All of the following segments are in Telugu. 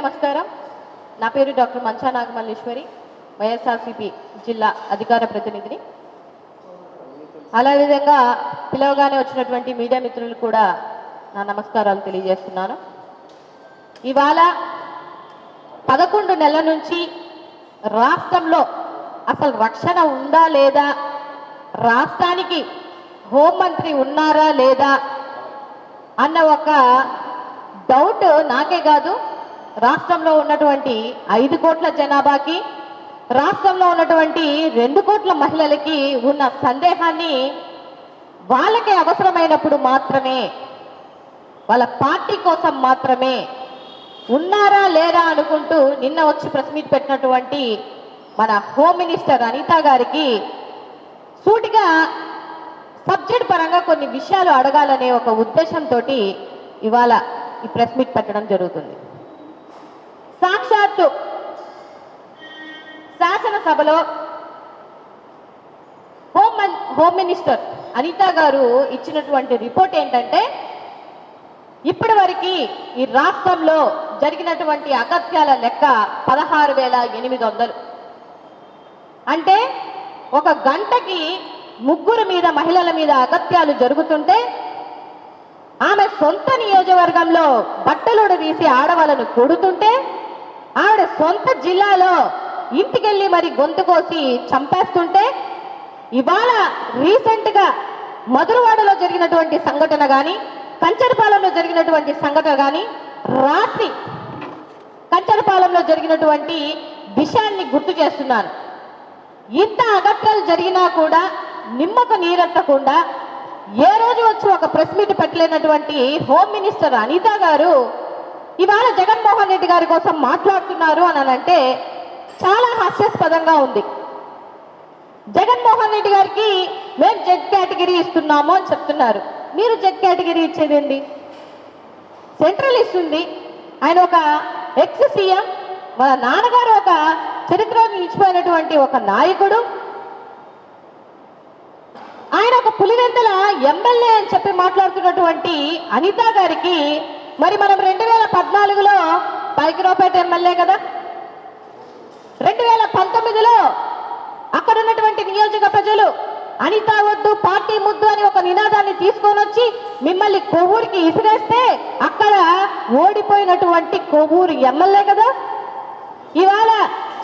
నమస్కారం. నా పేరు డాక్టర్ మంచా నాగమల్లేశ్వరి వైఎస్ఆర్సిపి జిల్లా అధికార ప్రతినిధిని. అలా విధంగా పిలవగానే వచ్చినటువంటి మీడియా మిత్రులు కూడా నా నమస్కారాలు తెలియజేస్తున్నాను. ఇవాళ పదకొండు నెలల నుంచి రాష్ట్రంలో అసలు రక్షణ ఉందా లేదా రాష్ట్రానికి హోంమంత్రి ఉన్నారా లేదా అన్న ఒక డౌట్ నాకే కాదు. రాష్ట్రంలో ఉన్నటువంటి ఐదు కోట్ల జనాభాకి రాష్ట్రంలో ఉన్నటువంటి రెండు కోట్ల మహిళలకి ఉన్న సందేహాన్ని వాళ్ళకే అవసరమైనప్పుడు మాత్రమే వాళ్ళ పార్టీ కోసం మాత్రమే ఉన్నారా లేరా అనుకుంటూ నిన్న వచ్చి ప్రెస్ మీట్ పెట్టినటువంటి మన హోమ్ మినిస్టర్ అనిత గారికి సూటిగా సబ్జెక్ట్ పరంగా కొన్ని విషయాలు అడగాలనే ఒక ఉద్దేశంతో ఇవాళ ఈ ప్రెస్ మీట్ పెట్టడం జరుగుతుంది. సాక్షాత్తు శాసనసభలో హోమ్ హోమ్ మినిస్టర్ అనిత గారు ఇచ్చినటువంటి రిపోర్ట్ ఏంటంటే ఇప్పటి వరకు ఈ రాష్ట్రంలో జరిగినటువంటి అగత్యాల లెక్క పదహారు వేల ఎనిమిది వందలు. అంటే ఒక గంటకి ముగ్గురు మీద మహిళల మీద అగత్యాలు జరుగుతుంటే ఆమె సొంత నియోజకవర్గంలో బట్టలుడు తీసి ఆడవాళ్ళను కొడుతుంటే ఆవిడ సొంత జిల్లాలో ఇంటికెళ్ళి మరి గొంతు కోసి చంపేస్తుంటే ఇవాళ రీసెంట్గా మధురవాడలో జరిగినటువంటి సంఘటన కానీ కంచరపాలెంలో జరిగినటువంటి సంఘటన కానీ రాత్రి కంచరపాలెంలో జరిగినటువంటి విషయాన్ని గుర్తు చేస్తున్నాను ఇంత అగత్యాలు జరిగినా కూడా నిమ్మకు నీరెత్తకుండా ఏ రోజు వచ్చి ఒక ప్రెస్ మీట్ పెట్టలేనటువంటి హోమ్ మినిస్టర్ అనిత గారు ఇవాళ జగన్మోహన్ రెడ్డి గారి కోసం మాట్లాడుతున్నారు అని అంటే చాలా హాస్యాస్పదంగా ఉంది. జగన్మోహన్ రెడ్డి గారికి మేము జెడ్ కేటగిరీ ఇస్తున్నాము అని చెప్తున్నారు. మీరు జెడ్ కేటగిరీ ఇచ్చేదేంటి? సెంట్రల్ ఇస్తుంది ఆయన ఒక ఎక్స్ సీఎం మన నాన్నగారు ఒక చరిత్రలో నిలిచిపోయినటువంటి ఒక నాయకుడు. ఆయన ఒక పులివెంతల ఎమ్మెల్యే అని చెప్పి మాట్లాడుతున్నటువంటి అనిత గారికి మరి మనం రెండు వేల పద్నాలుగులో పైకిరావుపేట ఎమ్మెల్యే కదా? రెండు వేల పంతొమ్మిదిలో అక్కడ ఉన్నటువంటి నియోజక ప్రజలు అనిత వద్దు పార్టీ ముద్దు అని ఒక నినాదాన్ని తీసుకొని వచ్చి మిమ్మల్ని కొవ్వూరికి ఇసిరేస్తే అక్కడ ఓడిపోయినటువంటి కొవ్వూరు ఎమ్మెల్యే కదా? ఇవాళ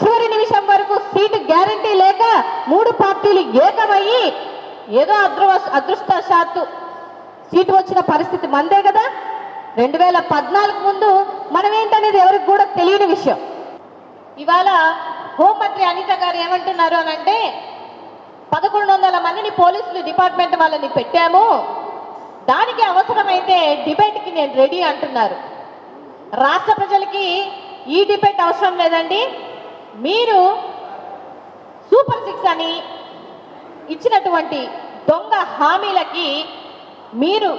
చివరి నిమిషం వరకు సీటు గ్యారంటీ లేక మూడు పార్టీలు ఏకమయ్యి ఏదో అదృ అదృష్టశాత్తు సీటు వచ్చిన పరిస్థితి మందే కదా? రెండు వేల పద్నాలుగు ముందు మనం ఏంటనేది ఎవరికి కూడా తెలియని విషయం. ఇవాళ హోంమంత్రి అనిత గారు ఏమంటున్నారు అని అంటే పదకొండు వందల మందిని పోలీసులు డిపార్ట్మెంట్ వాళ్ళని పెట్టాము దానికి అవసరమైతే డిబేట్కి నేను రెడీ అంటున్నారు. రాష్ట్ర ప్రజలకి ఈ డిబేట్ అవసరం లేదండి. మీరు సూపర్ సిక్స్ అని ఇచ్చినటువంటి దొంగ హామీలకి మీరు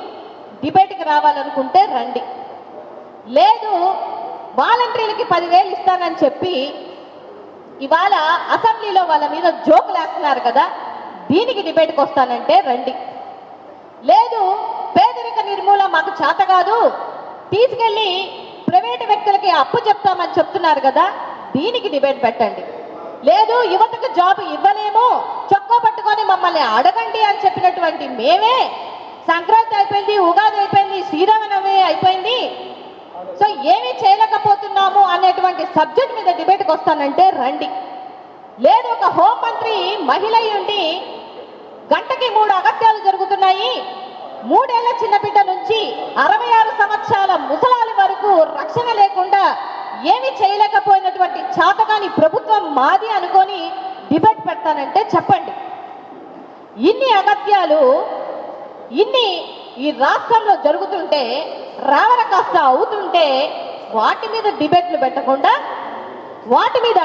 డిబేట్కి రావాలనుకుంటే రండి. లేదు వాలంటీర్లకి పదివేలు ఇస్తానని చెప్పి ఇవాళ అసెంబ్లీలో వాళ్ళ మీద జోకులు వేస్తున్నారు కదా దీనికి డిబేట్కి వస్తానంటే రండి. లేదు పేదరిక నిర్మూలన మాకు చేత కాదు తీసుకెళ్ళి ప్రైవేట్ వ్యక్తులకి అప్పు చెప్తామని చెప్తున్నారు కదా దీనికి డిబేట్ పెట్టండి. లేదు యువతకు జాబ్ ఇవ్వలేము చొక్కా పట్టుకొని మమ్మల్ని అడగండి అని చెప్పినటువంటి మేమే సంక్రాంతి అయిపోయింది ఉగాది అయిపోయింది శ్రీరామనవమి అయిపోయింది. సో ఏమీ చేయలేకపోతున్నాము అనేటువంటి సబ్జెక్ట్ మీద డిబేట్కి వస్తానంటే రండి. లేదు ఒక హోంమంత్రి మహిళ ఉండి గంటకి మూడు అగత్యాలు జరుగుతున్నాయి. మూడేళ్ళ చిన్నబిడ్డ నుంచి అరవై ఆరు సంవత్సరాల ముసలాలి వరకు రక్షణ లేకుండా ఏమీ చేయలేకపోయినటువంటి చాతకాని ప్రభుత్వం మాది అనుకొని డిబేట్ పెడతానంటే చెప్పండి. ఇన్ని అగత్యాలు ఇన్ని ఈ రాష్ట్రంలో జరుగుతుంటే రావణ కాస్త అవుతుంటే వాటి మీద డిబేట్లు పెట్టకుండా వాటి మీద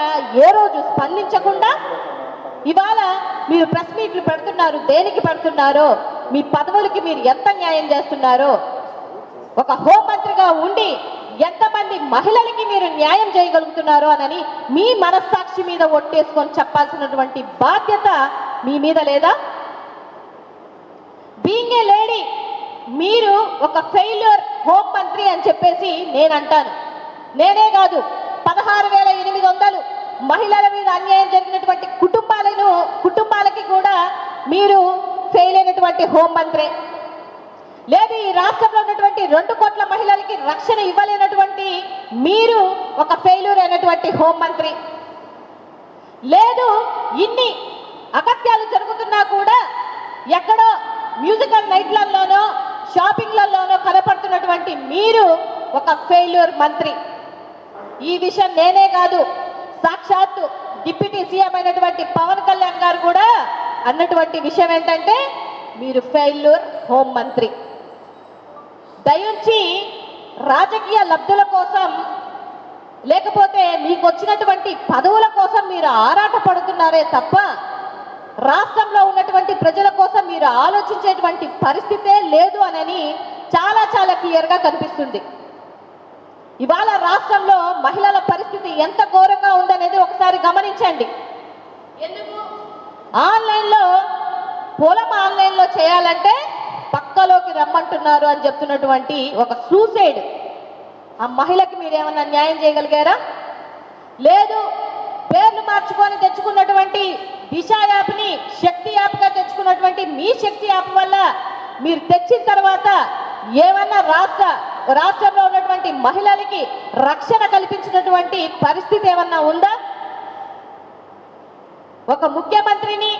ఏ రోజు స్పందించకుండా ఇవాళ మీరు ప్రెస్ మీట్లు పెడుతున్నారు దేనికి పెడుతున్నారో మీ పదవులకి మీరు ఎంత న్యాయం చేస్తున్నారో ఒక హోంమంత్రిగా ఉండి ఎంతమంది మహిళలకి మీరు న్యాయం చేయగలుగుతున్నారో అని మీ మనస్సాక్షి మీద ఒట్టేసుకొని చెప్పాల్సినటువంటి బాధ్యత మీ మీద లేదా? బీయింగ్ ఏ లేడీ మీరు ఒక ఫెయిల్యూర్ హోమ్ మంత్రి అని చెప్పేసి నేను అంటాను నేనే కాదు పదహారు వేల ఎనిమిది వందలు మహిళల మీద అన్యాయం జరిగినటువంటి కుటుంబాలను కుటుంబాలకి కూడా మీరు ఫెయిల్ అయినటువంటి హోమ్ మంత్రి లేదు ఈ రాష్ట్రంలో ఉన్నటువంటి రెండు కోట్ల మహిళలకి రక్షణ ఇవ్వలేనటువంటి మీరు ఒక ఫెయిల్యూర్ అయినటువంటి హోంమంత్రి లేదు ఇన్ని అగత్యాలు జరుగుతున్నా కూడా ఎక్కడో మ్యూజికల్ నైట్లలోనో షాపింగ్లలోనో కనపడుతున్నటువంటి మీరు ఒక ఫెయిల్యూర్ మంత్రి. ఈ విషయం నేనే కాదు సాక్షాత్తు డిప్యూటీ సీఎం అయినటువంటి పవన్ కళ్యాణ్ గారు కూడా అన్నటువంటి విషయం ఏంటంటే మీరు ఫెయిల్యూర్ హోం మంత్రి. దయించి రాజకీయ లబ్ధుల కోసం లేకపోతే మీకు వచ్చినటువంటి పదవుల కోసం మీరు ఆరాట పడుతున్నారే తప్ప రాష్ట్రంలో ఉన్నటువంటి ప్రజల కోసం మీరు ఆలోచించేటువంటి పరిస్థితే లేదు అనని చాలా చాలా క్లియర్గా కనిపిస్తుంది. ఇవాళ రాష్ట్రంలో మహిళల పరిస్థితి ఎంత ఘోరంగా ఉందనేది ఒకసారి గమనించండి. ఎందుకు? ఆన్లైన్లో పొలం ఆన్లైన్లో చేయాలంటే పక్కలోకి రమ్మంటున్నారు అని చెప్తున్నటువంటి ఒక సూసైడ్. ఆ మహిళకి మీరు ఏమన్నా న్యాయం చేయగలిగారా? లేదు. పేర్లు మార్చుకొని తెచ్చుకున్నటువంటి దిశ యాప్ని శక్తి యాప్గా తెచ్చుకున్నటువంటి మీ శక్తి యాప్ వల్ల మీరు తెచ్చిన తర్వాత ఏమన్నా రాష్ట్ర రాష్ట్రంలో ఉన్నటువంటి మహిళలకి రక్షణ కల్పించినటువంటి పరిస్థితి ఏమన్నా ఉందా? ఒక ముఖ్యమంత్రిని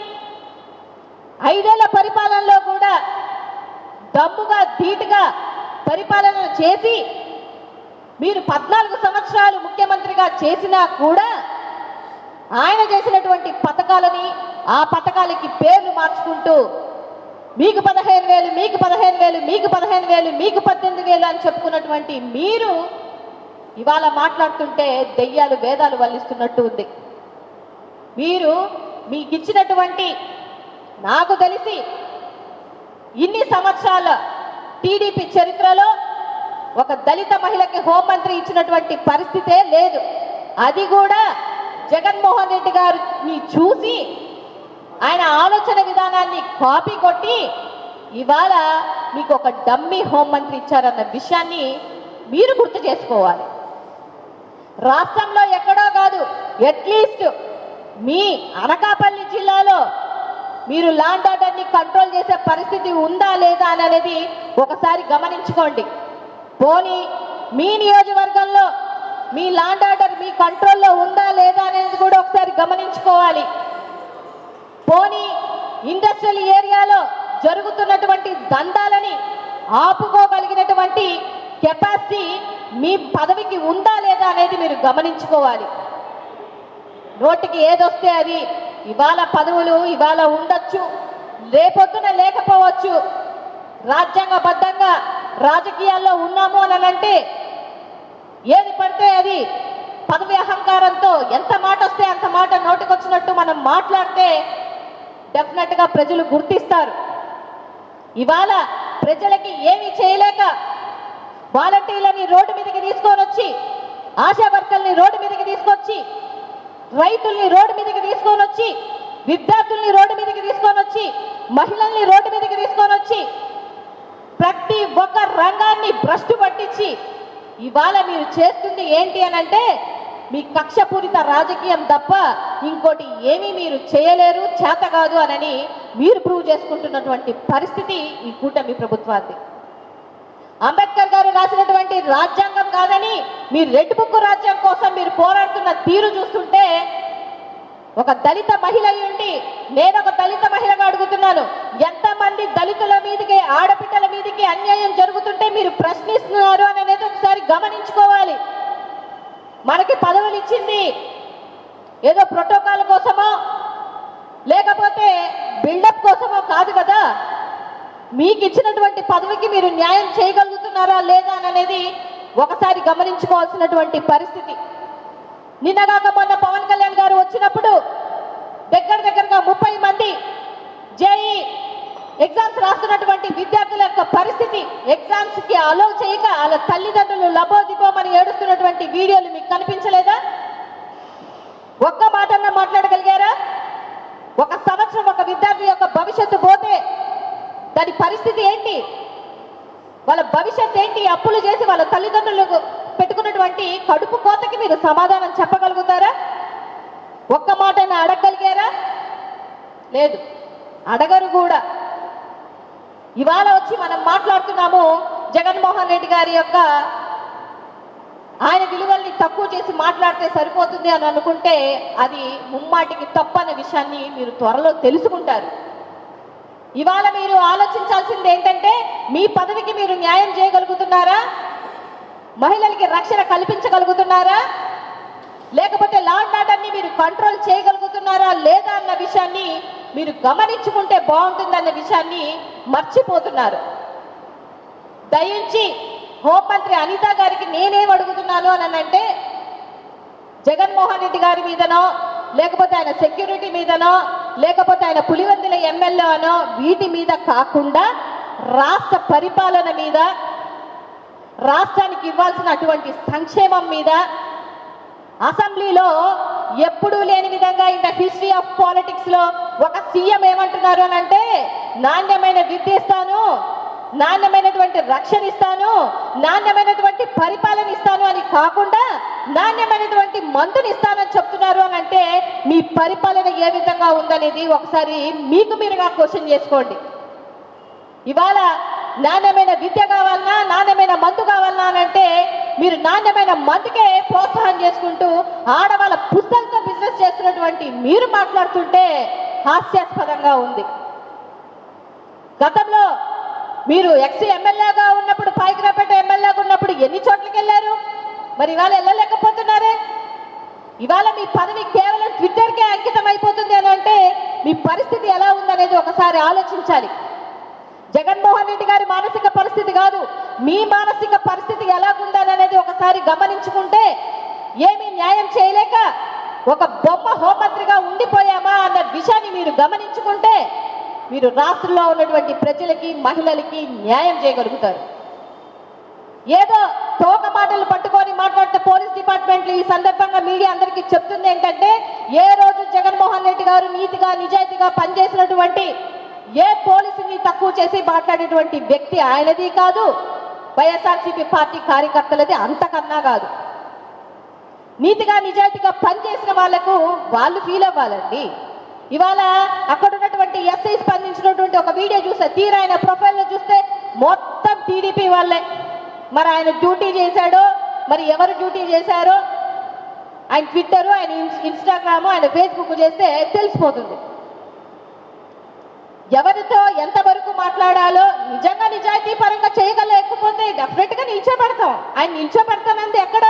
ఐదేళ్ళ పరిపాలనలో కూడా దమ్ముగా ధీటుగా పరిపాలన చేసి మీరు పద్నాలుగు సంవత్సరాలు ముఖ్యమంత్రిగా చేసినా కూడా ఆయన చేసినటువంటి పథకాలని ఆ పథకాలకి పేర్లు మార్చుకుంటూ మీకు పదహైదు వేలు మీకు పదహైదు వేలు మీకు పదహైదు వేలు మీకు పద్దెనిమిది వేలు అని చెప్పుకున్నటువంటి మీరు ఇవాళ మాట్లాడుతుంటే దెయ్యాలు వేదాలు వల్లిస్తున్నట్టు ఉంది. మీరు మీకు ఇచ్చినటువంటి నాకు తెలిసి ఇన్ని సంవత్సరాల టీడీపీ చరిత్రలో ఒక దళిత మహిళకి హోంమంత్రి ఇచ్చినటువంటి పరిస్థితే లేదు. అది కూడా జగన్మోహన్ రెడ్డి గారిని చూసి ఆయన ఆలోచన విధానాన్ని కాపీ కొట్టి ఇవాళ మీకు ఒక డమ్మీ హోంమంత్రి ఇచ్చారన్న విషయాన్ని మీరు గుర్తు చేసుకోవాలి. రాష్ట్రంలో ఎక్కడో కాదు అట్లీస్ట్ మీ అనకాపల్లి జిల్లాలో మీరు ల్యాండ్ ఆర్డర్ని కంట్రోల్ చేసే పరిస్థితి ఉందా లేదా అనేది ఒకసారి గమనించుకోండి. పోనీ మీ నియోజకవర్గంలో మీ లాండ్ ఆర్డర్ మీ కంట్రోల్లో ఉందా లేదా అనేది కూడా ఒకసారి గమనించుకోవాలి. పోనీ ఇండస్ట్రియల్ ఏరియాలో జరుగుతున్నటువంటి దందాలని ఆపుకోగలిగినటువంటి కెపాసిటీ మీ పదవికి ఉందా లేదా అనేది మీరు గమనించుకోవాలి. నోటికి ఏదొస్తే అది ఇవాళ పదవులు ఇవాళ ఉండొచ్చు రేపొద్దున లేకపోవచ్చు. రాజ్యాంగబద్ధంగా రాజకీయాల్లో ఉన్నాము అనంటే ఏది పడితే అది పదవి అహంకారంతో ఎంత మాట వస్తే అంత మాట నోటికొచ్చినట్టు మనం మాట్లాడితే డెఫినెట్గా ప్రజలు గుర్తిస్తారు. ఇవాళ ప్రజలకి ఏమి చేయలేక వాలంటీర్లని రోడ్డు మీదకి తీసుకొని వచ్చి ఆశా వర్కర్ని రోడ్డు మీదకి తీసుకొచ్చి రైతుల్ని రోడ్డు మీదకి తీసుకొని వచ్చి విద్యార్థుల్ని రోడ్డు మీదకి తీసుకొని వచ్చి మహిళల్ని రోడ్డు మీదకి తీసుకొని వచ్చి ప్రతి ఒక్క రంగాన్ని భ్రష్టు పట్టించి ఇవాళ మీరు చేస్తుంది ఏంటి అని అంటే మీ కక్షపూరిత రాజకీయం తప్ప ఇంకోటి ఏమీ మీరు చేయలేరు చేత కాదు అనని మీరు ప్రూవ్ చేసుకుంటున్నటువంటి పరిస్థితి ఈ కూటమి ప్రభుత్వాన్ని అంబేద్కర్ గారు రాసినటువంటి రాజ్యాంగం కాదని మీరు రెడ్ బుక్ రాజ్యం కోసం మీరు పోరాడుతున్న తీరు చూస్తుంటే ఒక దళిత మహిళ ఉండి నేను ఒక దళిత మహిళగా అడుగుతున్నాను. ఎంతమంది దళితుల మీదకి ఆడపిల్లల మీదకి అన్యాయం జరుగుతుంటే మీరు ప్రశ్నిస్తున్నారు అనేది ఒకసారి గమనించుకోవాలి. మనకి పదవులు ఇచ్చింది ఏదో ప్రోటోకాల్ కోసమో లేకపోతే బిల్డప్ కోసమో కాదు కదా. మీకు ఇచ్చినటువంటి పదవికి మీరు న్యాయం చేయగలుగుతున్నారా లేదా అనేది ఒకసారి గమనించుకోవాల్సినటువంటి పరిస్థితి. నిన్నగాక మొన్న పవన్ కళ్యాణ్ గారు వచ్చినప్పుడు దగ్గర దగ్గరగా ముప్పై మంది జేఈ ఎగ్జామ్స్ రాస్తున్నటువంటి విద్యార్థుల యొక్క పరిస్థితి ఎగ్జామ్స్కి అలో చేయక వాళ్ళ తల్లిదండ్రులు లబోదిబోమని ఏడుస్తున్నటువంటి వీడియోలు మీకు కనిపించలేదా? ఒక్క మాటన్న మాట్లాడగలిగారా? ఒక సంవత్సరం ఒక విద్యార్థి యొక్క భవిష్యత్తు పోతే దాని పరిస్థితి ఏంటి? వాళ్ళ భవిష్యత్ ఏంటి? అప్పులు చేసి వాళ్ళ తల్లిదండ్రులకు పెట్టుకున్నటువంటి కడుపు కోతకి మీరు సమాధానం చెప్పగలుగుతారా? ఒక్క మాటని అడగగలిగారా? లేదు. అడగరు కూడా. ఇవాళ వచ్చి మనం మాట్లాడుతున్నాము జగన్మోహన్ రెడ్డి గారి యొక్క ఆయన విలువల్ని తక్కువ చేసి మాట్లాడితే సరిపోతుంది అని అనుకుంటే అది ముమ్మాటికి తప్పనే విషయాన్ని మీరు త్వరలో తెలుసుకుంటారు. ఇవాళ మీరు ఆలోచించాల్సింది ఏంటంటే మీ పదవికి మీరు న్యాయం చేయగలుగుతున్నారా? మహిళలకి రక్షణ కల్పించగలుగుతున్నారా? లేకపోతే లా ఆర్డర్ని మీరు కంట్రోల్ చేయగలుగుతున్నారా లేదా అన్న విషయాన్ని మీరు గమనించుకుంటే బాగుంటుందన్న విషయాన్ని మర్చిపోతున్నారు. దయించి హోంమంత్రి అనిత గారికి నేనేం అడుగుతున్నాను అని అంటే జగన్మోహన్ రెడ్డి గారి మీదనో లేకపోతే ఆయన సెక్యూరిటీ మీదనో లేకపోతే ఆయన పులివెందుల ఎమ్మెల్యే అనో వీటి మీద కాకుండా రాష్ట్ర పరిపాలన మీద రాష్ట్రానికి ఇవ్వాల్సిన అటువంటి సంక్షేమం మీద అసెంబ్లీలో ఎప్పుడూ లేని విధంగా ఇన్ ద హిస్టరీ ఆఫ్ పాలిటిక్స్లో ఒక సీఎం ఏమంటున్నారు అని అంటే నాణ్యమైన విద్య ఇస్తాను నాణ్యమైనటువంటి రక్షణ ఇస్తాను నాణ్యమైనటువంటి పరిపాలన ఇస్తాను అని కాకుండా నాణ్యమైనటువంటి మందుని ఇస్తానని చెప్తున్నారు అని అంటే మీ పరిపాలన ఏ విధంగా ఉందనేది ఒకసారి మీకు మీరుగా క్వశ్చన్ చేసుకోండి. ఇవాళ నాణ్యమైన విద్య కావాలన్నా నాణ్యమైన మందు కావాలన్నా అని అంటే మీరు నాణ్యమైన మందుకే ప్రోత్సాహం చేసుకుంటూ ఆడవాళ్ళ పుస్తకంతో బిజినెస్ చేస్తున్నటువంటి మీరు మాట్లాడుతుంటే హాస్యాస్పదంగా ఉంది. గతంలో మీరు ఎక్సీ ఎమ్మెల్యేగా ఉన్నప్పుడు పాయికరాపేట ఎమ్మెల్యేగా ఉన్నప్పుడు ఎన్ని చోట్లకి వెళ్ళారు? మరి ఇవాళ వెళ్ళలేకపోతున్నారే? ఇవాళ మీ పదవి కేవలం ట్విట్టర్కే అంకితం అయిపోతుంది అని అంటే మీ పరిస్థితి ఎలా ఉందనేది ఒకసారి ఆలోచించాలి. జగన్మోహన్ రెడ్డి గారి మానసిక పరిస్థితి కాదు. మీ మానసిక పరిస్థితి ఎలాగుందనేది ఒకసారి గమనించుకుంటే ఏమీ న్యాయం చేయలేక ఒక బొమ్మ హోంమంత్రిగా ఉండిపోయామా అన్న విషయాన్ని మీరు గమనించుకుంటే మీరు రాష్ట్రంలో ఉన్నటువంటి ప్రజలకి మహిళలకి న్యాయం చేయగలుగుతారు. ఏదో తోక మాటలు పట్టుకొని మాట్లాడితే పోలీస్ డిపార్ట్మెంట్లు ఈ సందర్భంగా మీడియా అందరికీ చెప్తుంది ఏంటంటే ఏ రోజు జగన్మోహన్ రెడ్డి గారు నీతిగా నిజాయితీగా పనిచేసినటువంటి ఏ పోలీసుని తక్కువ చేసి మాట్లాడేటువంటి వ్యక్తి ఆయనది కాదు. వైఎస్ఆర్సీపీ పార్టీ కార్యకర్తలది అంతకన్నా కాదు. నీతిగా నిజాయితీగా పనిచేసిన వాళ్ళకు వాళ్ళు ఫీల్ అవ్వాలండి. ఇవాళ అక్కడ ఉన్నటువంటి ఎస్ఐ స్పందించినటువంటి ఒక వీడియో చూస్తే తీరా ఆయన ప్రొఫైల్లో చూస్తే మొత్తం టీడీపీ వాళ్ళే. మరి ఆయన డ్యూటీ చేశాడో మరి ఎవరు డ్యూటీ చేశారో ఆయన ట్విట్టర్ ఆయన ఇన్స్టాగ్రాము ఆయన ఫేస్బుక్ చేస్తే తెలిసిపోతుంది. ఎవరితో ఎంతవరకు మాట్లాడాలో నిజంగా నిజాయితీ పరంగా చేయగలేకపోతే డెఫినెట్గా నిల్చోబెడతాం. ఆయన నిల్చోబెడతానంది ఎక్కడ?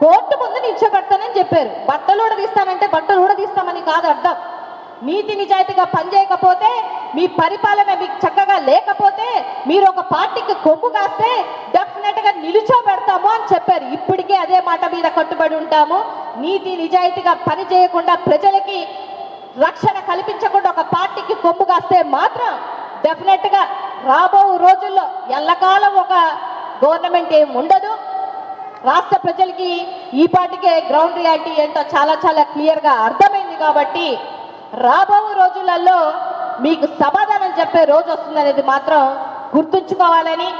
కోర్టు ముందు నిల్చోబెడతానని చెప్పారు. బట్టలు కూడా తీస్తానంటే బట్టలు కూడా తీస్తామని కాదు అర్థం. నీతి నిజాయితీగా పనిచేయకపోతే మీ పరిపాలన మీకు చక్కగా లేకపోతే మీరు ఒక పార్టీకి కొమ్ము కాస్తే డెఫినెట్గా నిలుచోబెడతాము అని చెప్పారు. ఇప్పటికే అదే మాట మీద కట్టుబడి ఉంటాము. నీతి నిజాయితీగా పని చేయకుండా ప్రజలకి రక్షణ కల్పించకుండా ఒక పార్టీకి కొమ్ము కాస్తే మాత్రం డెఫినెట్గా రాబో రోజుల్లో ఎల్లకాలం ఒక గవర్నమెంట్ ఏం ఉండదు. రాష్ట్ర ప్రజలకి ఈ పార్టీకే గ్రౌండ్ రియాలిటీ ఏంటో చాలా చాలా క్లియర్గా అర్థమైంది కాబట్టి రాబో రోజులలో మీకు సమాధానం చెప్పే రోజు వస్తుందనేది మాత్రం గుర్తుంచుకోవాలని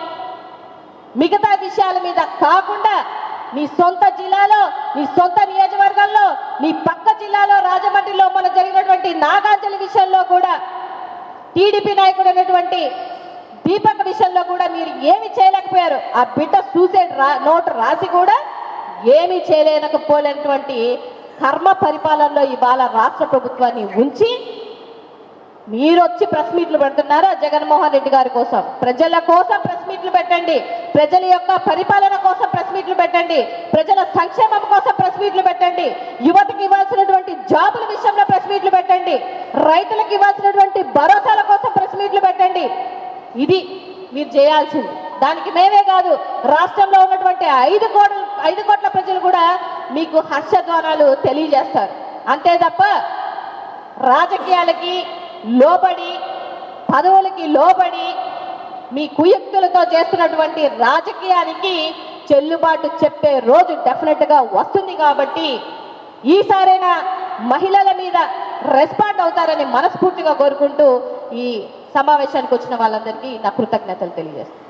మిగతా విషయాల మీద కాకుండా నీ సొంత జిల్లాలో నీ సొంత నియోజకవర్గంలో నీ పక్క జిల్లాలో రాజమండ్రిలో మన జరిగినటువంటి నాగాంజలి విషయంలో కూడా టీడీపీ నాయకుడు అయినటువంటి దీపక్ విషయంలో కూడా మీరు ఏమి చేయలేకపోయారు. ఆ బిడ్డ సూసైడ్ రా నోట్ రాసి కూడా ఏమీ చేయలేకపోలేనటువంటి కర్మ పరిపాలనలో ఇవాళ రాష్ట్ర ప్రభుత్వాన్ని ఉంచి మీరు వచ్చి ప్రెస్ మీట్లు పెడుతున్నారా జగన్మోహన్ రెడ్డి గారి కోసం? ప్రజల కోసం ప్రెస్ మీట్లు పెట్టండి. ప్రజల యొక్క పరిపాలన కోసం ప్రెస్ మీట్లు పెట్టండి. ప్రజల సంక్షేమం కోసం ప్రెస్ మీట్లు పెట్టండి. యువతకి ఇవ్వాల్సినటువంటి జాబుల విషయంలో ప్రెస్ మీట్లు పెట్టండి. రైతులకు ఇవ్వాల్సినటువంటి భరోసాల కోసం ప్రెస్ మీట్లు పెట్టండి. ఇది మీరు చేయాల్సింది. దానికి మేమే కాదు రాష్ట్రంలో ఉన్నటువంటి ఐదు కోట్ల ఐదు కోట్ల ప్రజలు కూడా మీకు హర్షధ్వానాలు తెలియజేస్తారు. అంతే తప్ప రాజకీయాలకి లోబడి పదవులకి లోబడి మీ కుయుక్తులతో చేస్తున్నటువంటి రాజకీయానికి చెల్లుబాటు చెప్పే రోజు డెఫినెట్గా వస్తుంది కాబట్టి ఈసారైనా మహిళల మీద రెస్పాండ్ అవుతారని మనస్ఫూర్తిగా కోరుకుంటూ ఈ సమావేశానికి వచ్చిన వాళ్ళందరికీ నా కృతజ్ఞతలు తెలియజేస్తాను